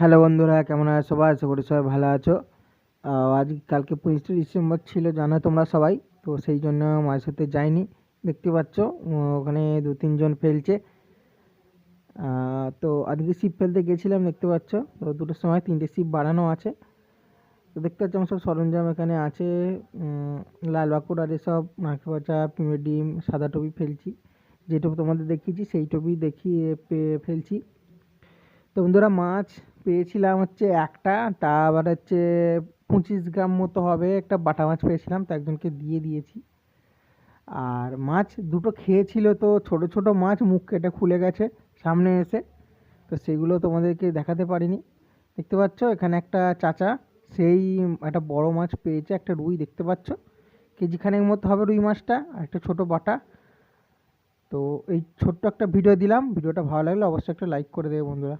Hello বন্ধুরা, কেমন আছো সবাই? আশা করি সবাই ভালো আছো। আজ কালকে পঁচিশে ডিসেম্বর ছিল, জানো তোমরা সবাই? তো সেই জন্য মায়ের সাথে যাইনি, দেখতে পাচ্ছ ওখানে দু তিনজন ফেলছে। তো আজকে শিপ ফেলতে গেছিলাম, দেখতে পাচ্ছ, তো দুটোর সময় তিনটে শিপ বাড়ানো আছে। তো দেখতে পাচ্ছ, আমার সব সরঞ্জাম এখানে আছে। লাল বাকুর আর এসব নারকেল পচা পিমের ডিম, সাদা টবি ফেলছি। যে টবি তোমাদের দেখিয়েছি, সেই টবি দেখিয়ে ফেলছি। তো বন্ধুরা, মাছ পেয়েছিলাম হচ্ছে একটা, তা আবার হচ্ছে পঁচিশ গ্রাম মতো হবে একটা বাটা মাছ পেয়েছিলাম, তো একজনকে দিয়ে দিয়েছি। আর মাছ দুটো খেয়েছিল তো, ছোট ছোট মাছ মুখ কেটে খুলে গেছে সামনে এসে, তো সেগুলো তোমাদেরকে দেখাতে পারিনি। দেখতে পাচ্ছ এখানে একটা চাচা, সেই একটা বড় মাছ পেয়েছে, একটা রুই দেখতে পাচ্ছ। কেজিখানেক মতো হবে রুই মাছটা, আর একটা ছোটো বাটা। তো এই ছোট্ট একটা ভিডিও দিলাম, ভিডিওটা ভালো লাগলে অবশ্যই একটা লাইক করে দেবে বন্ধুরা।